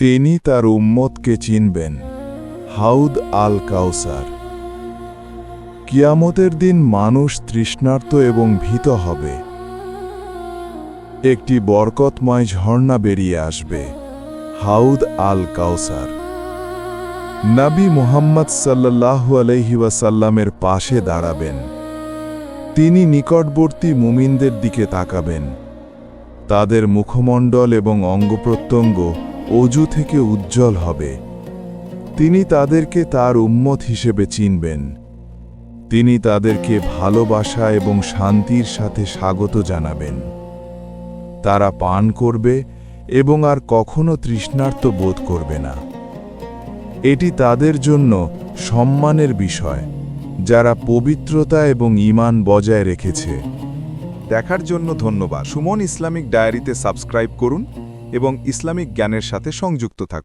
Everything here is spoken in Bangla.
তিনি তার উম্মতকে চিনবেন, হাউদ আল কাউসার কিয়ামতের দিন মানুষ তৃষ্ণার্ত এবং ভীত হবে। একটি বরকতময় ঝর্ণা বেরিয়ে আসবে, হাউদ আল কাউসার নাবি মুহাম্মদ আলাইহি ওয়াসাল্লামের পাশে দাঁড়াবেন। তিনি নিকটবর্তী মুমিনদের দিকে তাকাবেন। তাদের মুখমণ্ডল এবং অঙ্গপ্রত্যঙ্গ অজু থেকে উজ্জ্বল হবে। তিনি তাদেরকে তার উম্মত হিসেবে চিনবেন। তিনি তাদেরকে ভালোবাসা এবং শান্তির সাথে স্বাগত জানাবেন। তারা পান করবে এবং আর কখনো তৃষ্ণার্ত বোধ করবে না। এটি তাদের জন্য সম্মানের বিষয়, যারা পবিত্রতা এবং ঈমান বজায় রেখেছে। দেখার জন্য ধন্যবাদ। সুমন ইসলামিক ডায়েরিতে সাবস্ক্রাইব করুন। এবং ইসলামিক জ্ঞানের সাথে সংযুক্ত থাকুন।